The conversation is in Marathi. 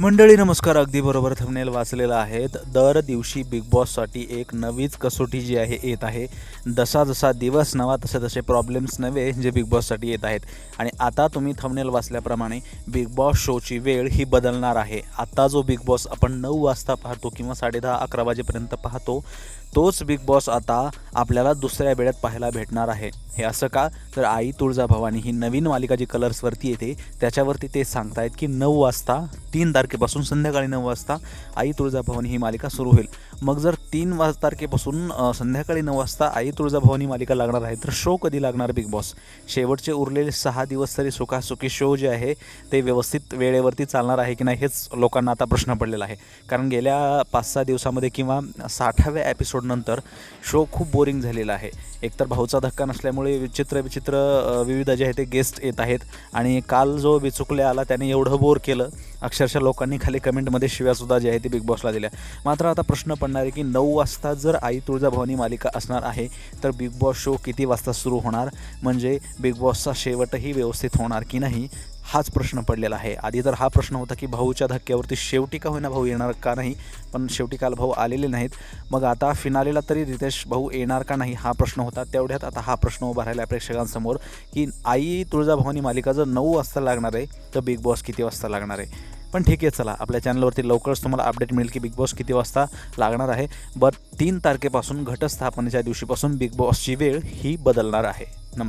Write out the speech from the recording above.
मंडळी नमस्कार. अगदी बरोबर थंबनेल वाचलेलं आहेत दर दिवशी बिग बॉससाठी एक नवीच कसोटी जी आहे येत आहे. जसा जसा दिवस नवा तसे तसे प्रॉब्लेम्स नवे जे बिग बॉससाठी येत आहेत. आणि आता तुम्ही थंबनेल वाचल्याप्रमाणे बिग बॉस शोची वेळ ही बदलणार आहे. आता जो बिग बॉस आपण नऊ वाजता पाहतो किंवा साडेदहा अकरा वाजेपर्यंत पाहतो तोच बिग बॉस आता आपल्याला दुसऱ्या वेळेत पाहायला भेटणार आहे. हे असं का? तर आई तुळजाभवानी ही नवीन मालिका जी कलर्सवरती येते त्याच्यावरती ते सांगतायत की नऊ वाजता तीन तारखे तारखेपासून संध्याकाळी नऊ वाजता आई तुळजाभवानी ही मालिका सुरू होईल. मग जर तीन वाज तारखेपासून संध्याकाळी नऊ वाजता आई तुळजाभवानी मालिका लागणार आहे तर शो कधी लागणार बिग बॉस शेवटचे उरलेले सहा दिवस तरी सुखासुखी शो जे आहे ते व्यवस्थित वेळेवरती चालणार आहे की नाही हेच लोकांना आता प्रश्न पडलेला आहे. कारण गेल्या पाच सहा दिवसामध्ये किंवा साठाव्या एपिसोडनंतर शो खूप बोरिंग झालेला आहे. एकतर भाऊचा धक्का नसल्यामुळे विचित्र विचित्र विविध जे आहे ते गेस्ट येत आहेत आणि काल जो विचुकले आला त्याने एवढं बोर केलं अक्षरशः लोकांनी खाली कमेंटमध्ये शिव्यासुद्धा जे आहे ते बिग बॉसला दिल्या. मात्र आता प्रश्न पडणार आहे की नऊ वाजता जर आई तुळजाभवानी मालिका असणार आहे तर बिग बॉस शो किती वाजता सुरू होणार? म्हणजे बिग बॉसचा शेवटही व्यवस्थित होणार की नाही? हाच प्रश्न पडलेला आहे. आधी तर हा प्रश्न होता की भाऊच्या धक्क्यावरती शेवटी का होईना भाऊ येणार का नाही? पण शेवटी काल भाऊ आलेले नाहीत. मग आता फिनालेला तरी रितेश भाऊ येणार का नाही हा प्रश्न होता. तेवढ्यात आता हा प्रश्न उभा राहिला आहे प्रेक्षकांसमोर की आई तुळजाभवानी मालिका जर नऊ वाजता लागणार आहे तर बिग बॉस किती वाजता लागणार आहे? पण ठीक आहे चला. आपल्या चॅनलवरती लवकरच तुम्हाला अपडेट मिळेल की बिग बॉस किती वाजता लागणार आहे. बट तीन तारखेपासून घटस्थापनेच्या दिवशीपासून बिग बॉसची वेळ ही बदलणार आहे. नमस्कार.